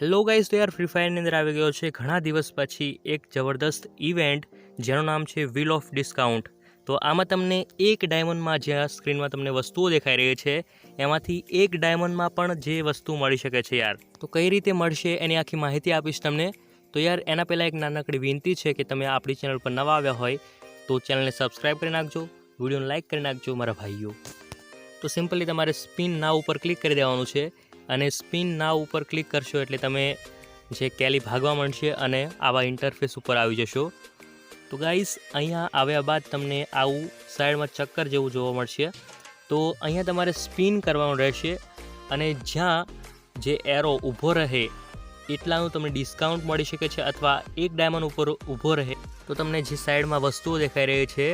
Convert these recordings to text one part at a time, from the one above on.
Hello guys, તો યાર free ફાયરની અંદર આવી ગયો છે ઘણા દિવસ પછી એક જબરદસ્ત ઇવેન્ટ જેનું નામ છે વ્હીલ ઓફ ડિસ્કાઉન્ટ તો આમાં તમને એક ડાયમંડમાં જ્યાં સ્ક્રીનમાં તમને વસ્તુઓ દેખાઈ રહી છે, એમાંથી એક ડાયમંડમાં પણ જે વસ્તુ મળી શકે છે યાર. તો કઈ રીતે મળશે એની આખી માહિતી આપીશ તમને. તો યાર, એના પહેલાં એક નાનકડી વિનંતી છે કે તમે આપણી ચેનલ પર નવા આવ્યા હોય, તો ચેનલને સબસ્ક્રાઈબ કરી નાખજો, વિડીયોને લાઇક કરી નાખજો, મારા ભાઈઓ. તો સિમ્પલી તમારે સ્પિન ના ઉપર ક્લિક કરી દેવાનું છે. અને સ્પિન નાવ ઉપર ક્લિક કરશો એટલે તમે જે કેલી ભાગવા મળશે અને આવા ઇન્ટરફેસ ઉપર આવી જશો. તો ગાઈસ અહીંયા આવ્યા બાદ તમને આવું સાઈડમાં ચક્કર જેવું જોવા મળશે. તો અહીંયા તમારે સ્પિન કરવાનું રહેશે અને જ્યાં જે એરો ઊભો રહે એટલાનું તમને ડિસ્કાઉન્ટ મળી શકે છે અથવા એક ડાયમંડ ઉપર ઊભો રહે. તો તમને જે સાઈડમાં વસ્તુઓ દેખાઈ રહી છે,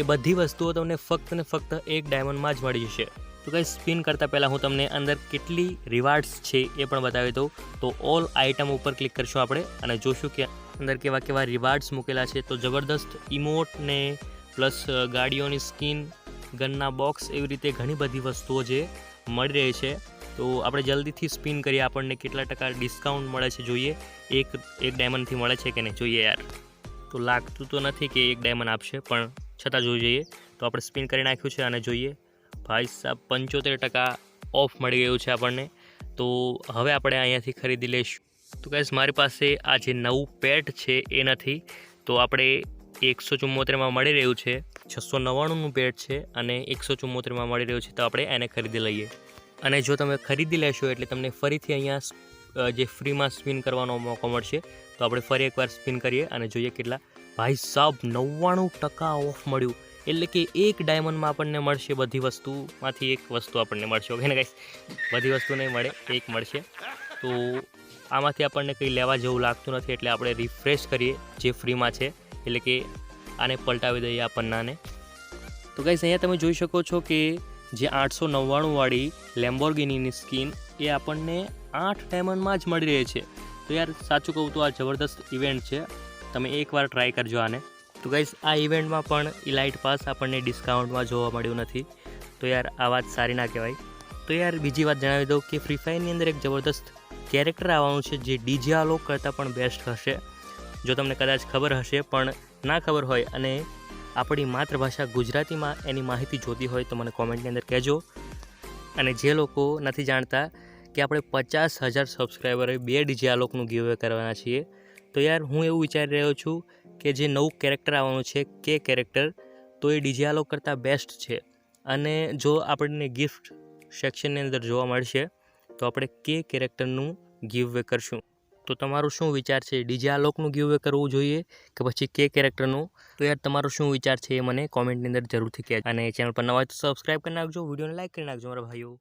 એ બધી વસ્તુઓ તમને ફક્ત ને ફક્ત એક ડાયમંડમાં જ મળી જશે. તો કંઈ સ્પિન કરતાં પહેલાં હું તમને અંદર કેટલી રિવાર્ડ્સ છે એ પણ બતાવી દઉં. તો ઓલ આઇટમ ઉપર ક્લિક કરશું આપણે અને જોશું કે અંદર કેવા કેવા રિવાર્ડ્સ મૂકેલા છે. તો જબરદસ્ત ઇમોટ ને પ્લસ ગાડીઓની સ્કિન ગનના બોક્સ એવી રીતે ઘણી બધી વસ્તુઓ જે મળી રહી છે. તો આપણે જલ્દીથી સ્પિન કરીએ. આપણને કેટલા ટકા ડિસ્કાઉન્ટ મળે છે જોઈએ. એક એક ડાયમંડથી મળે છે કે નહીં જોઈએ યાર. તો લાગતું તો નથી કે એક ડાયમંડ આપશે, પણ છતાં જોઈ જઈએ. તો આપણે સ્પિન કરી નાખ્યું છે અને જોઈએ. ભાઈ સાહેબ પંચોતેર ટકા ઓફ મળી ગયું છે આપણને. તો હવે આપણે અહીંયાથી ખરીદી લઈશું. તો ગાઈસ મારી પાસે આ જે નવું પેટ છે એ નથી તો આપણે એકસો ચુમ્મોતેરમાં મળી રહ્યું છે. છસો નવ્વાણુંનું પેટ છે અને એકસો ચુમ્મોતેરમાં મળી રહ્યું છે તો આપણે એને ખરીદી લઈએ. અને જો તમે ખરીદી લેશો એટલે તમને ફરીથી અહીંયા જે ફ્રીમાં સ્પિન કરવાનો મોકો મળશે. તો આપણે ફરી એકવાર સ્પિન કરીએ અને જોઈએ કેટલા. ભાઈ સાહેબ, નવ્વાણું ટકા ઓફ મળ્યું. એટલે કે એક ડાયમંડમાં આપણને મળશે બધી વસ્તુમાંથી એક વસ્તુ આપણને મળશે. ઓકે ને ગાઈસ બધી વસ્તુ નહીં મળે, એક મળશે. તો આમાંથી આપણને કંઈ લેવા જેવું લાગતું નથી એટલે આપણે રિફ્રેશ કરીએ, જે ફ્રીમાં છે. એટલે કે આને પલટાવી દઈએ આ પન્નાને તો ગાઈસ અહીંયા તમે જોઈ શકો છો કે જે આઠસો નવ્વાણુંવાળી લેમ્બોર્ગિનીની સ્કીન એ આપણને આઠ ડાયમંડમાં જ મળી રહે છે. તો યાર, સાચું કહું તો આ જબરદસ્ત ઇવેન્ટ છે. તમે એકવાર ટ્રાય કરજો આને. તો ગાઈઝ આ ઇવેન્ટમાં પણ ઇલાઇટ પાસ આપણને ડિસ્કાઉન્ટમાં જોવા મળ્યું નથી. તો યાર, આ વાત સારી ના કહેવાય. તો યાર, બીજી વાત જણાવી દઉં કે ફ્રી ફાયરની અંદર એક જબરદસ્ત કેરેક્ટર આવવાનું છે જે ડીજે આલોક કરતાં પણ બેસ્ટ હશે. જો તમને કદાચ ખબર હશે, પણ ના ખબર હોય અને આપણી માતૃભાષા ગુજરાતીમાં એની માહિતી જોતી હોય તો મને કોમેન્ટની અંદર કહેજો. અને જે લોકો નથી જાણતા કે આપણે પચાસ હજાર સબસ્ક્રાઈબરે બે ડીજે આલોકનું ગીવે કરવાના છીએ, તો યાર, હું એવું વિચારી રહ્યો છું કે જે નવું કેરેક્ટર આવવાનું છે, કે કેરેક્ટર તો એ ડીજે આલોક કરતાં બેસ્ટ છે. અને જો આપણને ગિફ્ટ સેક્શનની અંદર જોવા મળશે, તો આપણે કે કેરેક્ટરનું ગીવ વે કરશું. તો તમારું શું વિચાર છે? ડીજે આલોકનું ગીવ વે કરવું જોઈએ કે પછી કે કેરેક્ટરનું તો યાર તમારો શું વિચાર છે એ મને કોમેન્ટની અંદર જરૂરથી કહેજો. અને ચેનલ પર નવા તો સબસ્ક્રાઈબ કરી નાખજો, વિડીયોને લાઇક કરી નાખજો, મારા ભાઈઓ.